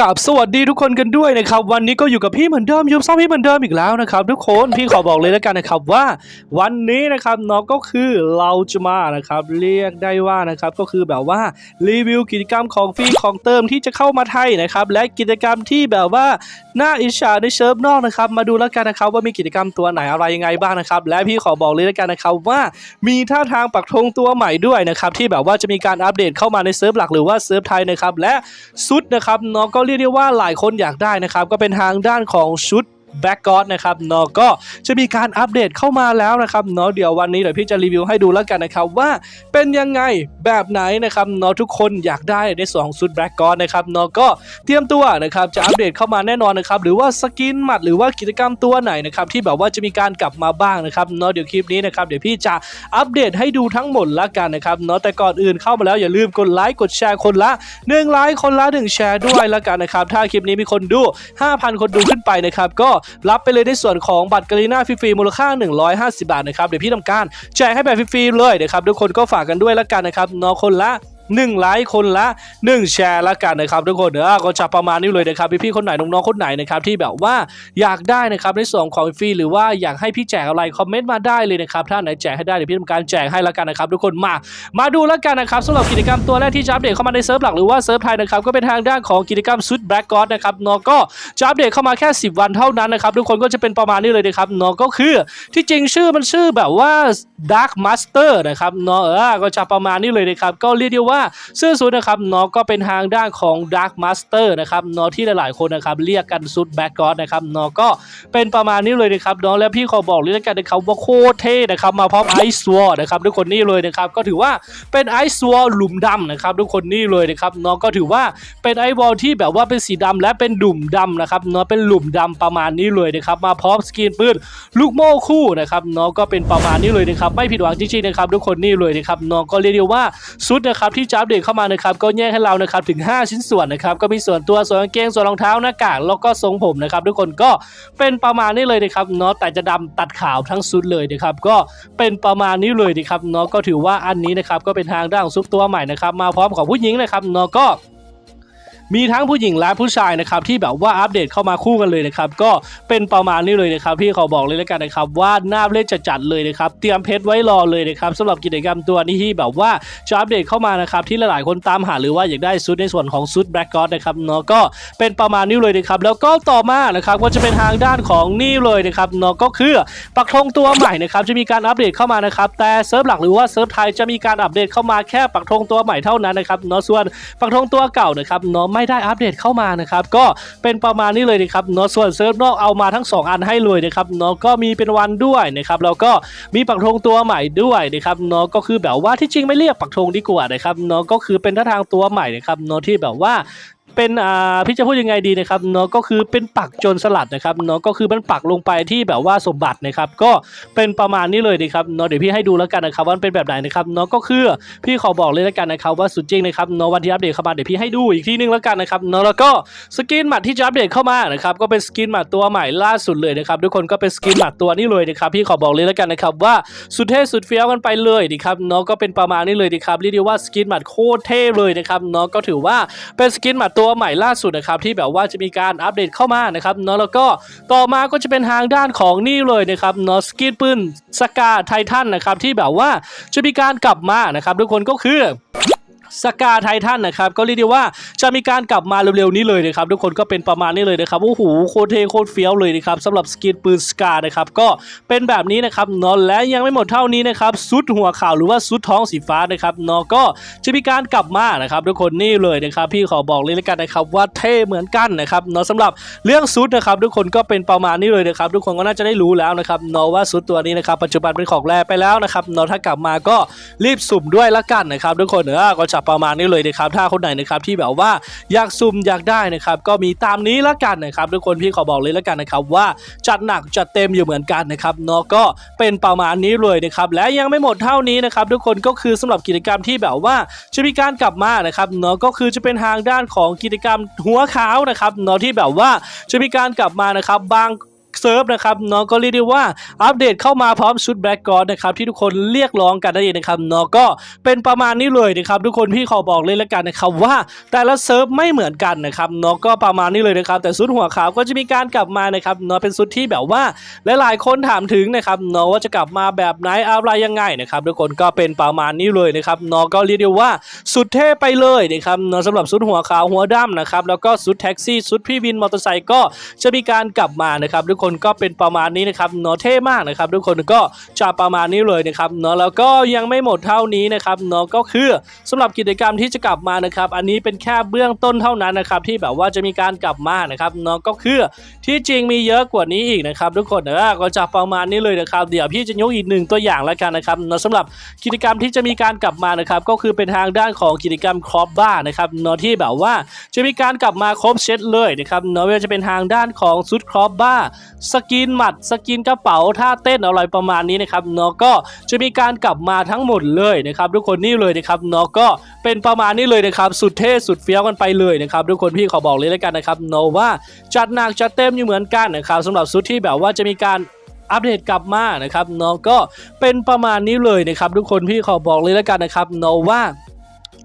กับสวัสดีทุกคนกันด้วยนะครับ วันนี้ก็อยู่กับพี่เหมือนเดิมยูซ่อมพี่เหมือนเดิมอีกแล้วนะครับ ทุกคนพี่ขอบอกเลยแล้วกันนะครับว่า วันนี้นะครับเนาะก็คือเราจะมานะครับ เรียกได้ว่านะครับก็คือแบบว่ารีวิวกิจกรรมของฟรีของเติมที่จะเข้ามาไทยนะครับและกิจกรรมที่แบบว่าน่าอิจฉาในเซิร์ฟนอกนะครับมาดูแล้วกันนะครับว่ามีกิจกรรมตัวไหนอะไรยังไงบ้างนะครับและพี่ขอบอกเลยแล้วกันนะครับว่ามีท่าทางปักธงตัวใหม่ด้วยนะครับที่แบบว่าจะมีการอัปเดตเข้ามาในเซิร์ฟหลักหรือว่าเซิร์ฟไทยนะครับและชุดนะครับเนาะก็เรียกได้ว่าหลายคนอยากได้นะครับ ก็เป็นทางด้านของชุด แบ็กกอดนะครับเนาะก็จะมีการอัปเดตเข้ามาแล้วนะครับเนาะเดี๋ยววันนี้เดี๋ยวพี่จะรีวิวให้ดูแล้วกันนะครับว่าเป็นยังไงแบบไหนนะครับเนาะทุกคนอยากได้ในสองชุดแบ็กกอดนะครับเนาะก็เตรียมตัวนะครับจะอัปเดตเข้ามาแน่นอนนะครับหรือว่าสกินหมัดหรือว่ากิจกรรมตัวไหนนะครับที่แบบว่าจะมีการกลับมาบ้างนะครับเนาะเดี๋ยวคลิปนี้นะครับเดี๋ยวพี่จะอัปเดตให้ดูทั้งหมดละกันนะครับเนาะแต่ก่อนอื่นเข้ามาแล้วอย่าลืมกดไลค์กดแชร์คนละ1ไลค์คนละ1แชร์ด้วยละกันนะครับถ้าคลิปนี้มีคนดู 5,000 คนดูขึ้นไปนะครับก็รับไปเลยในส่วนของบัตรกรีน่าฟรีๆมูลค่า 150 บาทนะครับเดี๋ยวพี่ทำการแจกให้แบบฟรีๆเลยนะครับทุกคนก็ฝากกันด้วยละกันนะครับนอคนละ 1ไลค์คนละ 1 แชร์ละกันนะครับทุกคนเออก็จะประมาณนี้เลยนะครับพี่ๆคนไหนน้องๆคนไหนนะครับที่แบบว่าอยากได้นะครับในส่วนของฟรีหรือว่าอยากให้พี่แจกอะไรคอมเมนต์มาได้เลยนะครับถ้าไหนแจกให้ได้เดี๋ยวพี่ทำการแจกให้ละกันนะครับทุกคนมามาดูล้วกันนะครับสำหรับกิจกรรมตัวแรกที่จะอัปเดตเข้ามาในเซิร์ฟหลักหรือว่าเซิร์ฟไทยนะครับก็เป็นทางด้านของกิจกรรมชุดแบล็กกอดนะครับเนาะก็จะอัปเดตเข้ามาแค่ 10 วันเท่านั้นนะครับทุกคนก็จะเป็นประมาณนี้เลยนะครับเนาะก็คือที่จริงชื่อมันชื่อแบบว่า Dark Master นะครับนาะเออก็จะประมาณนี้เลยนะครับก็เรียกได้ว่าเสื้อชุดนะครับเนาะก็เป็นทางด้านของ Dark Master นะครับเนาะที่หลายๆคนนะครับเรียกกันชุดแบ็กกอดนะครับเนาะก็เป็นประมาณนี้เลยนะครับเนาะแล้วพี่ขอบอกเลยแล้วกันนะครับว่าโคตรเท่นะครับมาพร้อมไอซ์วอร์นะครับทุกคนนี่เลยนะครับก็ถือว่าเป็นไอซ์วอร์หลุมดำนะครับทุกคนนี่เลยนะครับเนาะก็ถือว่าเป็นไอวอลที่แบบว่าเป็นสีดำและเป็นดุ่มดำนะครับเนาะเป็นหลุมดำประมาณนี้เลยนะครับมาพร้อมสกินปืนลูกโม่คู่นะครับเนาะก็เป็นประมาณนี้เลยนะครับไม่ผิดหวังจริงๆนะครับทุกคนนี่เลยนะครับเนาะก็เรียกได้ว่าชุดนะครับที่จะอัปเดตเข้ามานะครับก็แยกให้เรานะครับถึง 5 ชิ้นส่วนนะครับก็มีส่วนตัวส่วนกางเกงส่วนรองเท้าหน้ากากแล้วก็ทรงผมนะครับทุกคนก็เป็นประมาณนี้เลยนะครับเนาะแต่จะดำตัดขาวทั้งชุดเลยนะครับก็เป็นประมาณนี้เลยนะครับเนาะก็ถือว่าอันนี้นะครับก็เป็นทางด้านของซุปตัวใหม่นะครับมาพร้อมของผู้หญิงนะครับเนาะก็ มีทั้งผู้หญิงและผู้ชายนะครับที่แบบว่าอัปเดตเข้ามาคู่กันเลยนะครับก็เป็นประมาณนี้เลยนะครับพี่ขอบอกเลยแล้วกันนะครับว่าหน้าเล่นจะจัดเลยนะครับเตรียมเพชรไว้รอเลยนะครับสำหรับกิจกรรมตัวนี้ที่แบบว่าจะอัปเดตเข้ามานะครับที่หลายๆคนตามหาหรือว่าอยากได้ซุดในส่วนของซุดแบล็กกอดนะครับเนาะก็เป็นประมาณนี้เลยนะครับแล้วก็ต่อมานะครับก็จะเป็นทางด้านของนี่เลยนะครับเนาะก็คือปักธงตัวใหม่นะครับจะมีการอัปเดตเข้ามานะครับแต่เซิร์ฟหลักหรือว่าเซิร์ฟไทยจะมีการอัปเดตเข้ามาแค่ปักธงตัวใหม่เท่านั้นนะครับเนาะส่วนปักธงตัวเก่านะครับเนาะไม่ได้อัปเดตเข้ามานะครับก็เป็นประมาณนี้เลยนะครับเนาะส่วนเซิร์ฟนอกเอามาทั้ง 2 อันให้เลยนะครับเนาะก็มีเป็นวันด้วยนะครับแล้วก็มีปักธงตัวใหม่ด้วยนะครับเนาะก็คือแบบว่าที่จริงไม่เรียกปักธงดีกว่านะครับเนาะก็คือเป็นท่าทางตัวใหม่นะครับเนาะที่แบบว่า เป็นอ่าพี่จะพูดยังไงดีนะครับเนาะก็คือเป็นปักโจนสลัดนะครับเนาะก็คือมันปักลงไปที่แบบว่าสมบัตินะครับ ก็เป็นประมาณนี้เลยนะครับเนาะเดี๋ยวพี่ให้ดูแล้วกันนะครับว่ามันเป็นแบบไหนนะครับเนาะก็คือพี่ขอบอกเลยแล้วกันนะครับว่าสุดจริงนะครับเนาะวันที่อัปเดตเข้ามาเดี๋ยวพี่ให้ดูอีกทีนึงแล้วกันนะครับเนาะแล้วก็สกินหมัดที่จะอัปเดตเข้ามานะครับก็เป็นสกินหมัดตัวใหม่ล่าสุดเลยนะครับทุกคนก็เป็นสกินหมัดตัวนี้เลยนะครับพี่ขอบอกเลยแล้วกันนะครับว่าสุดเท่สุดเฟี้ยวกันไปเลยนะครับเนาะก็เป็นประมาณนี้เลยนะครับเรียกได้ว่าสกินหมัดโคตรเท่เลยนะครับเนาะก็ถือว่าเป็นสกินหมัดตัวใหม่ล่าสุดนะครับที่แบบว่าจะมีการอัปเดตเข้ามานะครับเนาะแล้วก็ต่อมาก็จะเป็นทางด้านของนี่เลยนะครับเนาะสกินปืนสกาไททันนะครับที่แบบว่าจะมีการกลับมานะครับทุกคนก็คือ สกาไททันนะครับก็เรียกได้ว่าจะมีการกลับมาเร็วๆนี้เลยนะครับทุกคนก็เป็นประมาณนี้เลยนะครับโอ้โหโคตรเทโคตรเฟี้ยวเลยนะครับสำหรับสกินปืนสกานะครับก็เป็นแบบนี้นะครับเนาะและยังไม่หมดเท่านี้นะครับซุดหัวข่าวหรือว่าซุดท้องสีฟ้านะครับเนาะก็จะมีการกลับมานะครับทุกคนนี่เลยนะครับพี่ขอบอกเลยแล้วกันนะครับว่าเท่เหมือนกันนะครับเนาะสำหรับเรื่องซุดนะครับทุกคนก็เป็นประมาณนี้เลยนะครับทุกคนก็น่าจะได้รู้แล้วนะครับเนาะว่าซุดตัวนี้นะครับปัจจุบันเป็นของแรไปแล้วนะครับเนาะถ้ากลับมาก็รีบสุ่มด้วยละกันนะครับทุกคนเออก็จะประมาณนี้เลยนะครับถ้าคนไหนนะครับที่แบบว่าอยากสุ่มอยากได้นะครับก็มีตามนี้ละกันนะครับทุกคนพี่ขอบอกเลยละกันนะครับว่าจัดหนักจัดเต็มอยู่เหมือนกันนะครับเนาะก็เป็นประมาณนี้เลยนะครับและยังไม่หมดเท่านี้นะครับทุกคนก็คือสำหรับกิจกรรมที่แบบว่าจะมีการกลับมานะครับเนาะก็คือจะเป็นทางด้านของกิจกรรมหัวขาวนะครับเนาะที่แบบว่าจะมีการกลับมานะครับบาง เซิร์ฟนะครับเนาะก็เรียกได้ว่าอัปเดตเข้ามาพร้อมชุดแบล็กกอร์นะครับที่ทุกคนเรียกร้องกันนั่นเองนะครับเนาะก็เป็นประมาณนี้เลยนะครับทุกคนพี่ขอบอกเลยแล้วกันนะครับว่าแต่ละเซิร์ฟไม่เหมือนกันนะครับเนาะก็ประมาณนี้เลยนะครับแต่ชุดหัวขาวก็จะมีการกลับมานะครับเนาะเป็นชุดที่แบบว่าหลายๆคนถามถึงนะครับเนาะว่าจะกลับมาแบบไหนอะไรยังไงนะครับทุกคนก็เป็นประมาณนี้เลยนะครับเนาะก็เรียกได้ว่าสุดเท่ไปเลยนะครับเนาะสำหรับชุดหัวขาวหัวดำนะครับแล้วก็ชุดแท็กซี่ชุดพี่วินมอเตอร์ไซค์ก็จะมีการกลับมานะครับทุกคนก็เป็นประมาณนี้นะครับเนาะเท่มากนะครับ ทุกคนก็จะประมาณนี้เลยนะครับเนาะแล้วก็ยังไม่หมดเท่านี้นะครับเนาะก็คือสำหรับกิจกรรมที่จะกลับมานะครับ อันนี้เป็นแค่เบื้องต้นเท่านั้นนะครับ ที่แบบว่าจะมีการกลับมานะครับเนาะก็คือที่จริงมีเยอะกว่านี้อีกนะครับ ทุกคนเออก็จะประมาณนี้เลยนะครับ เดี๋ยวพี่จะยกอีกหนึ่งตัวอย่างแล้วกันนะครับเนาะสำหรับกิจกรรมที่จะมีการกลับมานะครับ ก็คือเป็นทางด้านของกิจกรรมครอบบ้านะครับเนาะที่แบบว่าจะมีการกลับมาครบเซตเลยนะครับเนาะไม่ว่าจะเป็นทางด้านของชุดครอบบ้าสกินหมัด สกินกระเป๋าท่าเต้นอะไรประมาณนี้นะครับเนาะก็จะมีการกลับมาทั้งหมดเลยนะครับทุกคนนี่เลยนะครับเนาะก็เป็นประมาณนี้เลยนะครับสุดเท่สุดเฟี้ยวกันไปเลยนะครับทุกคนพี่ขอบอกเลยแล้วกันนะครับเนาะว่าจัดหนักจัดเต็มอยู่เหมือนกันนะครับสำหรับชุดที่แบบว่าจะมีการอัปเดตกลับมานะครับเนาะก็เป็นประมาณนี้เลยนะครับทุกคนพี่ขอบอกเลยแล้วกันนะครับเนาะว่า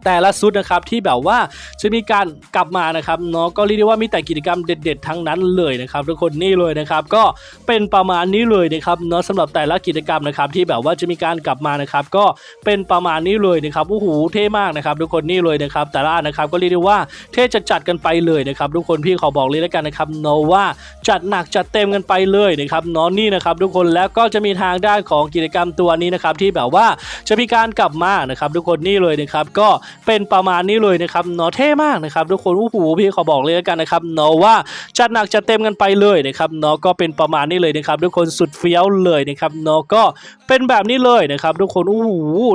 แต่ละชุดนะครับที่แบบว่าจะมีการกลับมานะครับเนาะก็เรียกได้ว่ามีแต่กิจกรรมเด็ด ๆ ทั้งนั้นเลยนะครับทุกคนนี่เลยนะครับก็เป็นประมาณนี้เลยนะครับเนาะสำหรับแต่ละกิจกรรมนะครับที่แบบว่าจะมีการกลับมานะครับก็เป็นประมาณนี้เลยนะครับโอ้โหเท่มากนะครับทุกคนนี่เลยนะครับแต่ละนนะครับก็เรียกได้ว่าเท่จะจัดกันไปเลยนะครับทุกคนพี่ขอบอกเลยแล้วกันนะครับเนาะว่าจัดหนักจัดเต็มกันไปเลยนะครับเนาะนี่นะครับทุกคนแล้วก็จะมีทางด้านของกิจกรรมตัวนี้นะครับที่แบบว่าจะมีการกลับมานะครับทุกคนนี่เลยนะครับก็เป็นประมาณนี้เลยนะครับเนาะเท่มากนะครับทุกคนโอ้โหพี่ขอบอกเลยกันนะครับเนาะว่าจัดหนักจัดเต็มกันไปเลยนะครับเนาะก็เป็นประมาณนี้เลยนะครับทุกคนสุดเฟี้ยวเลยนะครับเนาะก็เป็นแบบนี้เลยนะครับทุกคนโอ้โห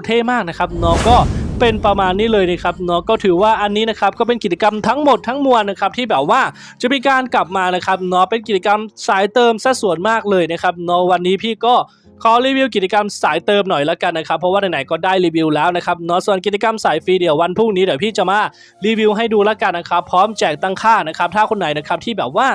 เท่มากนะครับเนาะก็เป็นประมาณนี้เลยนะครับเนาะก็ถือว่าอันนี้นะครับก็เป็นกิจกรรมทั้งหมดทั้งมวลนะครับที่แบบว่าจะมีการกลับมานะครับเนาะเป็นกิจกรรมสายเติมซะส่วนมากเลยนะครับเนาะวันนี้พี่ก็ ขอรีวิวกิจกรรมสายเติมหน่อยแล้วกันนะครับ เพราะว่าไหนๆก็ได้รีวิวแล้วนะครับเนาะส่วนกิจกรรมสายฟรีเดี๋ยววันพรุ่งนี้เดี๋ยวพี่จะมารีวิวให้ดูแล้วกันนะครับ พร้อมแจกตั้งค่านะครับ ถ้าคนไหนนะครับที่แบบว่า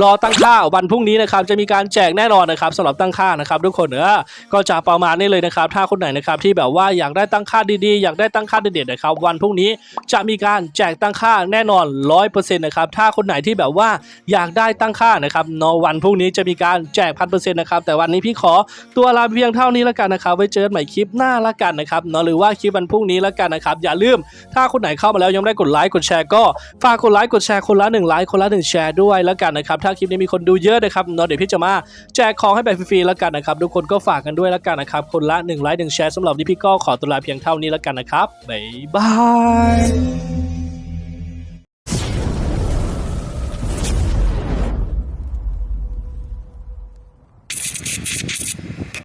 รอตั้งค่าวันพรุ่งนี้นะครับจะมีการแจกแน่นอนนะครับสำหรับตั้งค่านะครับทุกคนเออก็จะประมาณนี้เลยนะครับถ้าคนไหนนะครับที่แบบว่าอยากได้ตั้งค่าดีๆ อยากได้ตั้งค่าเด็ดๆนะครับวันพรุ่งนี้จะมีการแจกตั้งค่าแน่นอน100%นะครับถ้าคนไหนที่แบบว่าอยากได้ตั้งค่านะครับนอวันพรุ่งนี้จะมีการแจกพันเปอร์เซ็นต์นะครับแต่วันนี้พี่ขอตัวลาเพียงเท่านี้แล้วกันนะครับไว้เจอกันใหม่คลิปหน้าละกันนะครับเนอะหรือว่าคลิปวันพรุ่งนี้ละกันนะครับอย่าลืมถ้าคนไหนเข้ามาแล้วยังไม่ได้กดไลค์กดแชร์ก็ฝากกดไลค์กดแชร์คนละหนึ่งไลค์คนละหนึ่งแชร์ด้วยแล้วกันนะครับถ้าคลิปนี้มีคนดูเยอะนะครับเนาะเดี๋ยวพี่จะมาแจกของให้แบบฟรีๆแล้วกันนะครับทุกคนก็ฝากกันด้วยแล้วกันนะครับคนละหนึ่งไลค์หนึ่งแชร์สำหรับนี่พี่ก็ขอตัวลาเพียงเท่านี้แล้วกันนะครับบ๊ายบาย